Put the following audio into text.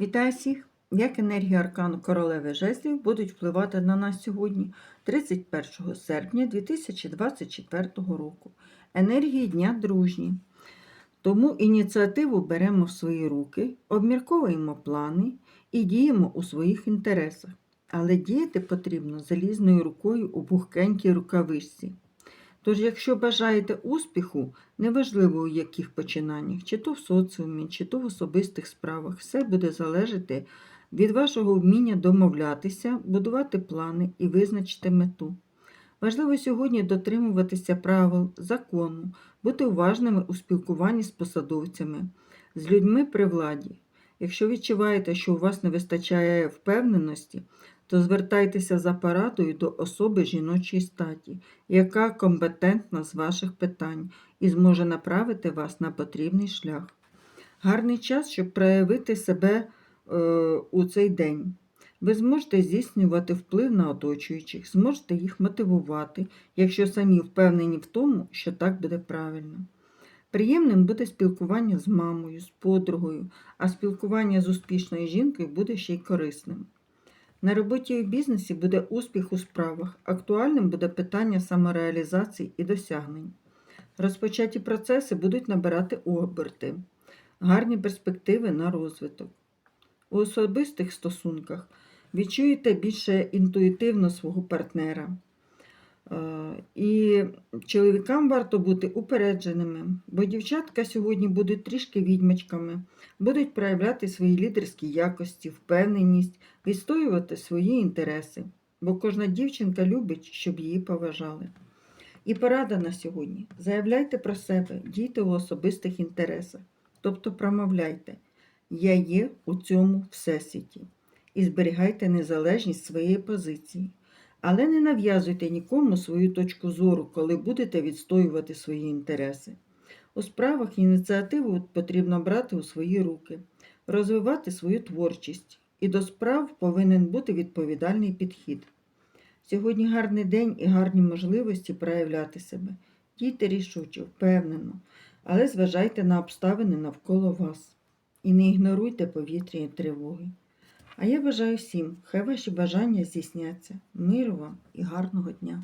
Вітаю всіх! Як енергії аркану королеви жезлів будуть впливати на нас сьогодні, 31 серпня 2024 року. Енергії дня дружні. Тому ініціативу беремо в свої руки, обмірковуємо плани і діємо у своїх інтересах. Але діяти потрібно залізною рукою у пухкенькій рукавичці. Тож, якщо бажаєте успіху, неважливо у яких починаннях, чи то в соціумі, чи то в особистих справах, все буде залежати від вашого вміння домовлятися, будувати плани і визначити мету. Важливо сьогодні дотримуватися правил, закону, бути уважними у спілкуванні з посадовцями, з людьми при владі. Якщо відчуваєте, що у вас не вистачає впевненості, то звертайтеся за порадою до особи жіночої статі, яка компетентна з ваших питань і зможе направити вас на потрібний шлях. Гарний час, щоб проявити себе е, у цей день. Ви зможете здійснювати вплив на оточуючих, зможете їх мотивувати, якщо самі впевнені в тому, що так буде правильно. Приємним буде спілкування з мамою, з подругою, а спілкування з успішною жінкою буде ще й корисним. На роботі і в бізнесі буде успіх у справах. Актуальним буде питання самореалізації і досягнень. Розпочаті процеси будуть набирати оберти, гарні перспективи на розвиток. У особистих стосунках відчуєте більше інтуїтивно свого партнера. Е, І чоловікам варто бути упередженими, бо дівчатка сьогодні будуть трішки відьмачками, будуть проявляти свої лідерські якості, впевненість, відстоювати свої інтереси, бо кожна дівчинка любить, щоб її поважали. І порада на сьогодні: заявляйте про себе, дійте у особистих інтересах, тобто промовляйте, я є у цьому всесвіті і зберігайте незалежність своєї позиції. Але не нав'язуйте нікому свою точку зору, коли будете відстоювати свої інтереси. У справах ініціативу потрібно брати у свої руки, розвивати свою творчість, і до справ повинен бути відповідальний підхід. Сьогодні гарний день і гарні можливості проявляти себе. Дійте рішуче, впевнено, але зважайте на обставини навколо вас і не ігноруйте повітряні тривоги. А я бажаю всім, хай ваші бажання здійсняться. Миру вам і гарного дня!